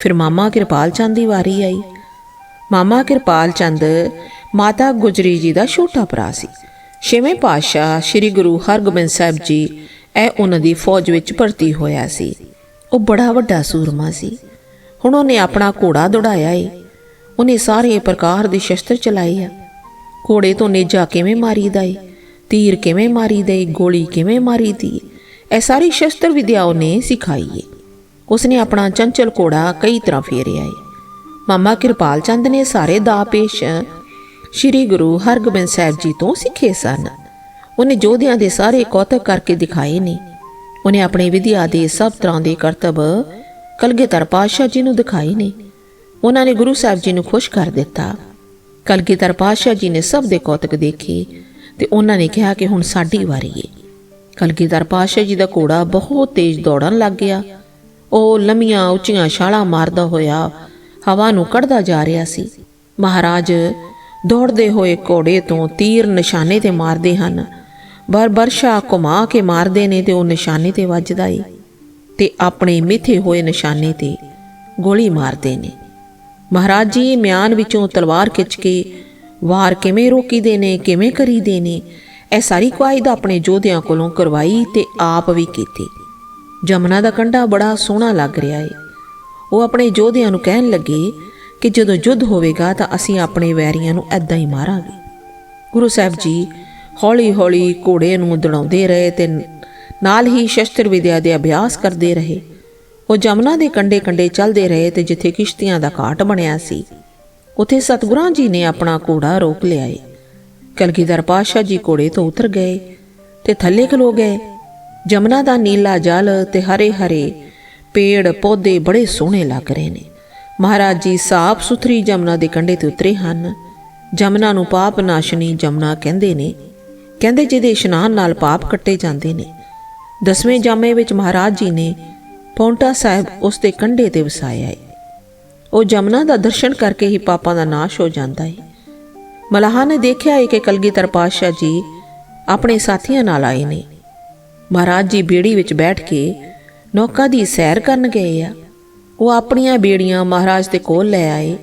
ਫਿਰ ਮਾਮਾ ਕਿਰਪਾਲ ਚੰਦ ਦੀ ਵਾਰੀ ਆਈ। ਮਾਮਾ ਕਿਰਪਾਲ ਚੰਦ ਮਾਤਾ ਗੁਜਰੀ ਜੀ ਦਾ ਛੋਟਾ ਭਰਾ ਸੀ। ਛੇਵੇਂ ਪਾਤਸ਼ਾਹ ਸ੍ਰੀ ਗੁਰੂ ਹਰਗੋਬਿੰਦ ਸਾਹਿਬ ਜੀ ਇਹ ਉਹਨਾਂ ਦੀ ਫੌਜ ਵਿੱਚ ਭਰਤੀ ਹੋਇਆ ਸੀ। ਉਹ ਬੜਾ ਵੱਡਾ ਸੂਰਮਾ ਸੀ। ਹੁਣ ਉਹਨੇ ਆਪਣਾ ਘੋੜਾ ਦੌੜਾਇਆ ਏ। ਉਹਨੇ ਸਾਰੇ ਪ੍ਰਕਾਰ ਦੇ ਸ਼ਸਤਰ ਚਲਾਏ ਆ। ਘੋੜੇ ਤੋਂ ਨੇਜਾ ਕਿਵੇਂ ਮਾਰੀਦਾ ਏ? ਤੀਰ ਕਿਵੇਂ ਮਾਰੀਦਾ ਏ? ਗੋਲੀ ਕਿਵੇਂ ਮਾਰੀਦੀ ਏ? ਇਹ ਸਾਰੀ ਸ਼ਸਤਰ ਵਿਦਿਆ ਉਹਨੇ ਸਿਖਾਈ ਏ। ਉਸਨੇ ਆਪਣਾ ਚੰਚਲ ਘੋੜਾ ਕਈ ਤਰ੍ਹਾਂ ਫੇਰਿਆ ਏ। ਮਾਮਾ ਕਿਰਪਾਲ ਚੰਦ ਨੇ ਸਾਰੇ ਦਾ ਪੇਸ਼ ਸ੍ਰੀ ਗੁਰੂ ਹਰਗੋਬਿੰਦ ਸਾਹਿਬ ਜੀ ਤੋਂ ਸਿੱਖੇ ਸਨ। ਉਹਨੇ ਜੋਧਿਆਂ ਦੇ ਸਾਰੇ ਕੌਤਕ ਕਰਕੇ ਦਿਖਾਏ ਨੇ। ਉਹਨੇ ਆਪਣੇ ਵਿਦਿਆ ਦੇ ਸਭ ਤਰ੍ਹਾਂ ਦੇ ਕਰਤੱਵ ਕਲਗੀਧਰ ਪਾਤਸ਼ਾਹ ਜੀ ਨੂੰ ਦਿਖਾਏ ਨੇ। ਉਹਨਾਂ ਨੇ ਗੁਰੂ ਸਾਹਿਬ ਜੀ ਨੂੰ ਖੁਸ਼ ਕਰ ਦਿੱਤਾ। ਕਲਗੀਧਰ ਪਾਤਸ਼ਾਹ ਜੀ ਨੇ ਸਭ ਦੇ ਕੌਤਕ ਦੇਖੇ ਤੇ ਉਹਨਾਂ ਨੇ ਕਿਹਾ ਕਿ ਹੁਣ ਸਾਡੀ ਵਾਰੀ ਏ। ਕਲਗੀਧਰ ਪਾਤਸ਼ਾਹ ਜੀ ਦਾ ਘੋੜਾ ਬਹੁਤ ਤੇਜ਼ ਦੌੜਨ ਲੱਗ ਗਿਆ। ਉਹ ਲੰਮੀਆਂ ਉੱਚੀਆਂ ਛਾਲਾਂ ਮਾਰਦਾ ਹੋਇਆ ਹਵਾ ਨੂੰ ਕੱਢਦਾ ਜਾ ਰਿਹਾ ਸੀ। ਮਹਾਰਾਜ ਦੌੜਦੇ ਹੋਏ ਘੋੜੇ ਤੋਂ ਤੀਰ ਨਿਸ਼ਾਨੇ ਤੇ ਮਾਰਦੇ ਹਨ। ਬਰ ਬਰਸ਼ਾ ਘੁਮਾ ਕੇ ਮਾਰਦੇ ਨੇ ਤੇ ਉਹ ਨਿਸ਼ਾਨੇ ਤੇ ਵੱਜਦਾ ਏ ਤੇ ਆਪਣੇ ਮਿੱਥੇ ਹੋਏ ਨਿਸ਼ਾਨੇ ਤੇ ਗੋਲੀ ਮਾਰਦੇ ਨੇ। ਮਹਾਰਾਜ ਜੀ ਮਿਆਨ ਵਿੱਚੋਂ ਤਲਵਾਰ ਖਿੱਚ ਕੇ ਵਾਰ ਕਿਵੇਂ ਰੋਕੀਦੇ ਨੇ, ਕਿਵੇਂ ਕਰੀਦੇ ਨੇ, ਇਹ ਸਾਰੀ ਕੁਆਇਦ ਆਪਣੇ ਯੋਧਿਆਂ ਕੋਲੋਂ ਕਰਵਾਈ ਤੇ ਆਪ ਵੀ ਕੀਤੀ। ਜਮਨਾ ਦਾ ਕੰਢਾ ਬੜਾ ਸੋਹਣਾ ਲੱਗ ਰਿਹਾ ਏ। ਉਹ ਆਪਣੇ ਯੋਧਿਆਂ ਨੂੰ ਕਹਿਣ ਲੱਗੇ ਕਿ ਜਦੋਂ ਯੁੱਧ ਹੋਵੇਗਾ ਤਾਂ ਅਸੀਂ ਆਪਣੇ ਵੈਰੀਆਂ ਨੂੰ ਐਦਾਂ ਹੀ ਮਾਰਾਂਗੇ। ਗੁਰੂ ਸਾਹਿਬ ਜੀ ਹੌਲੀ-ਹੌਲੀ ਘੋੜੇ ਨੂੰ ਦੜਾਉਂਦੇ ਰਹੇ ਤੇ ਨਾਲ ਹੀ ਸ਼ਸਤਰ ਵਿਦਿਆ ਦੇ ਅਭਿਆਸ ਕਰਦੇ ਰਹੇ। ਉਹ ਜਮਨਾ ਦੇ ਕੰਡੇ-ਕੰਡੇ ਚੱਲਦੇ ਰਹੇ ਤੇ ਜਿੱਥੇ ਕਿਸ਼ਤੀਆਂ ਦਾ ਘਾਟ ਬਣਿਆ ਸੀ, ਉਥੇ ਸਤਿਗੁਰਾਂ ਜੀ ਨੇ ਆਪਣਾ ਘੋੜਾ ਰੋਕ ਲਿਆ ਏ। ਕਲਗੀਧਰ ਪਾਤਸ਼ਾਹ ਜੀ ਘੋੜੇ ਤੋਂ ਉਤਰ ਗਏ ਤੇ ਥੱਲੇ ਖਲੋ ਗਏ। ਜਮਨਾ ਦਾ ਨੀਲਾ ਜਲ ਤੇ ਹਰੇ-ਹਰੇ ਪੇੜ ਪੌਦੇ ਬੜੇ ਸੋਹਣੇ ਲੱਗ ਰਹੇ ਨੇ। ਮਹਾਰਾਜ ਜੀ ਸਾਫ਼ ਸੁਥਰੀ ਜਮਨਾ ਦੇ ਕੰਢੇ ਤੇ ਉਤਰੇ ਹਨ। ਜਮਨਾ ਨੂੰ ਪਾਪ ਨਾਸ਼ਨੀ ਜਮਨਾ ਕਹਿੰਦੇ ਨੇ। ਕਹਿੰਦੇ ਜਿਹਦੇ ਇਸ਼ਨਾਨ ਨਾਲ ਪਾਪ ਕੱਟੇ ਜਾਂਦੇ ਨੇ। ਦਸਵੇਂ ਜਾਮੇ ਵਿੱਚ ਮਹਾਰਾਜ ਜੀ ਨੇ ਪੌਂਟਾ ਸਾਹਿਬ ਉਸ ਦੇ ਕੰਢੇ ਤੇ ਵਸਾਇਆ ਹੈ ਉਹ ਜਮਨਾ ਦਾ ਦਰਸ਼ਨ ਕਰਕੇ ਹੀ ਪਾਪਾਂ ਦਾ ਨਾਸ਼ ਹੋ ਜਾਂਦਾ ਹੈ ਮਲਾਹਾਂ ਨੇ ਦੇਖਿਆ ਹੈ ਕਿ ਕਲਗੀਧਰ ਪਾਤਸ਼ਾਹ ਜੀ ਆਪਣੇ ਸਾਥੀਆਂ ਨਾਲ ਆਏ ਨੇ। ਮਹਾਰਾਜ ਜੀ ਬੇੜੀ ਵਿੱਚ ਬੈਠ ਕੇ ਨੌਕਾ ਦੀ ਸੈਰ ਕਰਨ ਗਏ ਆ। ਉਹ ਆਪਣੀਆਂ ਬੇੜੀਆਂ ਮਹਾਰਾਜ ਦੇ ਕੋਲ ਲੈ ਆਏ।